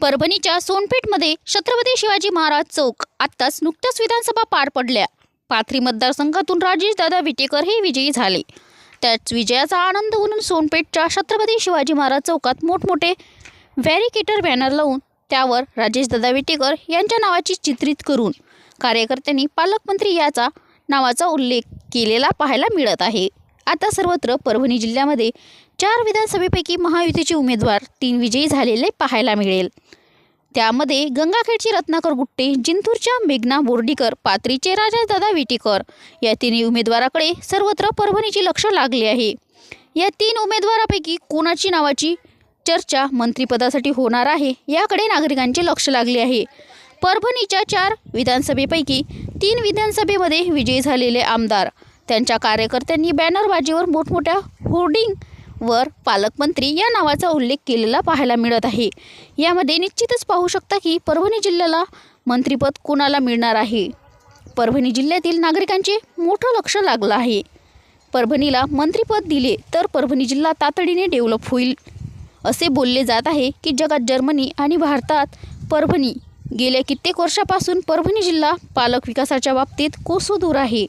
परभणीच्या सोनपेठमध्ये छत्रपती शिवाजी महाराज चौक आत्ताच नुकत्याच विधानसभा पार पडल्या. पाथरी मतदारसंघातून राजेश दादा विटेकर हे विजयी झाले. त्याच विजयाचा आनंद म्हणून सोनपेठच्या छत्रपती शिवाजी महाराज चौकात मोठमोठे व्हॅरिकेटर बॅनर लावून त्यावर राजेश दादा विटेकर यांच्या नावाची चित्रित करून कार्यकर्त्यांनी पालकमंत्री याचा नावाचा उल्लेख केलेला पाहायला मिळत आहे. आता सर्वत्र परभणी जिल्ह्यामध्ये चार विधानसभेपैकी महायुतीचे उमेदवार तीन विजयी झालेले पाहायला मिळेल. त्यामध्ये गंगाखेडची रत्नाकर गुट्टे जिंतूरच्या मेघना बोर्डीकर पात्रीचे राजादादा विटीकर या तिन्ही उमेदवाराकडे सर्वत्र परभणीचे लक्ष लागले आहे. या तीन उमेदवारापैकी कोणाची नावाची चर्चा मंत्रिपदासाठी होणार आहे याकडे नागरिकांचे लक्ष लागले आहे. परभणीच्या चार विधानसभेपैकी तीन विधानसभेमध्ये विजयी झालेले आमदार त्यांच्या कार्यकर्त्यांनी बॅनरबाजीवर मोठमोठ्या होर्डिंगवर पालकमंत्री या नावाचा उल्लेख केलेला पाहायला मिळत आहे. यामध्ये निश्चितच पाहू शकता की परभणी जिल्ह्याला मंत्रिपद कोणाला मिळणार आहे? परभणी जिल्ह्यातील नागरिकांचे मोठं लक्ष लागलं आहे. परभणीला मंत्रिपद दिले तर परभणी जिल्हा तातडीने डेव्हलप होईल. असे बोलले जात आहे की जगात जर्मनी आणि भारतात परभणी गेल्या कित्येक वर्षापासून परभणी जिल्हा पालक विकासाच्या बाबतीत कोसोदूर आहे.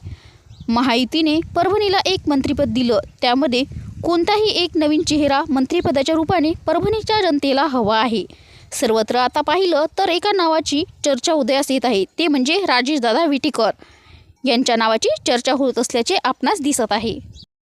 महायुतीने परभणीला एक मंत्रिपद दिलं. त्यामध्ये कोणताही एक नवीन चेहरा मंत्रिपदाच्या रूपाने परभणीच्या जनतेला हवा आहे. सर्वत्र आता पाहिलं तर एका नावाची चर्चा उदयास येत आहे. ते म्हणजे राजेशदादा विटेकर. यांच्या नावाची चर्चा होत असल्याचे आपणास दिसत आहे.